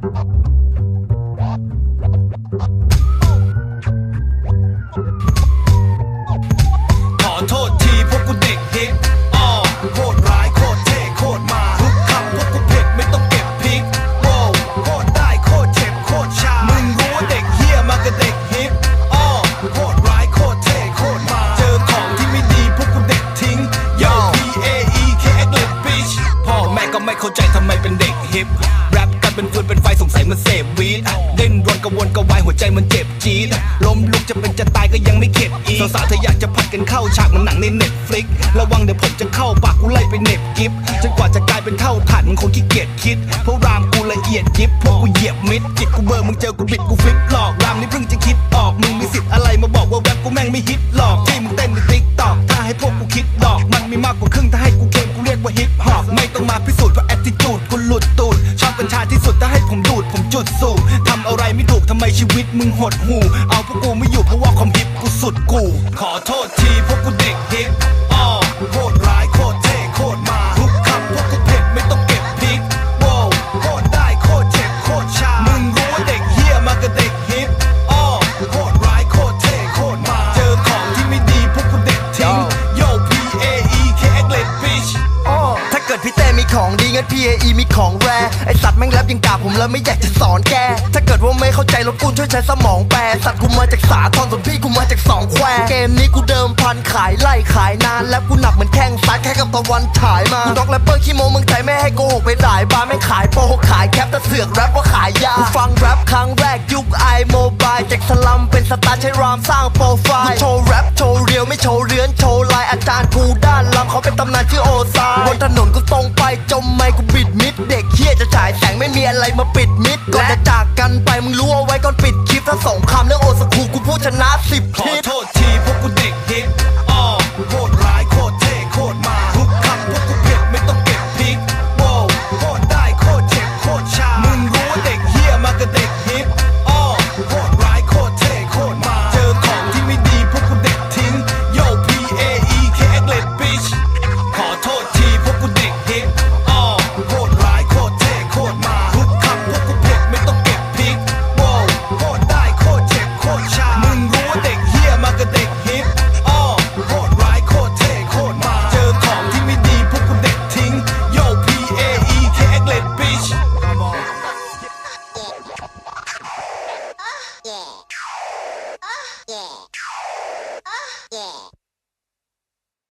ขอโทษทีพวกกูเด็กฮิปอ้อโคตรร้ายโคตรเท่โคตรมาทุกคำพวกกูเผ็ดไม่ต้องเก็บพริกโว้วโคตรได้โคตรเจ็บโคตรชา มึงรู้ว่าเด็กเฮียมากับเด็กฮิปอ้อโคตรร้ายโคตรเท่โคตรมา เจอของที่ไม่ดีพวกกูเด็กทิ้ง Yo P A E K X l i t bitch พ่อแม่ก็ไม่เข้าใจทำไมเป็นเด็กฮิป มันเสพวีดเด่นรนกระวนกระวายหัวใจมันเจ็บจี๊ดล้มลุกจะเป็นจะตายก็ยังไม่เข็ดอีกสาวๆเธออยากจะผัดกันเข้าฉากหมันหนังในเน็ตฟลิกระวังเดี๋ยวผมจะเข้าปากกูไล่ไปเหน็บกิฟจนกว่าจะกลายเป็นเท่าฐานมึงคงขี้เกียจคิดเพราะรามกูละเอียดยิบพวกกูเหยียบมิดจิตกูเบอร์มึงเจอกูบิดกูฟลิปหลอกรามนี่เพิ่งจะคิดออกมึงมีสิทธิ์อะไรมาบอกว่าแว็บกูแม่งไม่ฮิตหรอกที่มึงเต้น ดสูบทำอะไรไม่ถูกทำไมชีวิตมึงหดหูเอาพวกกูไม่อยู่เพราะว่าความฮิปกูสุดกู ขอโทษทีพวกกูเด็กฮิป พี่เต้มีของดีงั้น PAE มีของแรไอสัตว์แม่งแรปยังกาผมแล้วไม่อยากจะสอนแก ถ้าเกิดว่าไม่เข้าใจรบกวนช่วยใช้สมองแปลสัตว์กูมาจากสาทรส่วนพี่กูมาจากสองแควเกมนี้กูเดิมพันขายไล่ขายนานแล้วกูหนักเหมือนแข้งซ้ายแค่กับตะวันฉายมากูด็อกแรปเปอร์ขี้โมเมืองไทยไม่ให้โกหกไปหลายบาร์ไม่งขายโปรขายแคปแต่เสือกแรปว่าขายยากูฟังแรปครั้งแรกยุคไอโมบายจากสลัมเป็นสตาร์ใช้รามสร้างโปรไฟล์โชว์แรปโชว์เรียวไม่โชว์เรือนโชว์ลายอาจารย์กูด้านลำเขาเป็นตำนานชื่อโอซายบนถนน กูปิดมิด เด็กเฮียจะฉายแสงไม่มีอะไรมาปิดมิด ก่อนจะจากกันไปมึงรู้เอาไว้ก่อนปิดคลิปถ้าสองคำเรื่องโอสคูกูพูดชนะสิบทิศ け。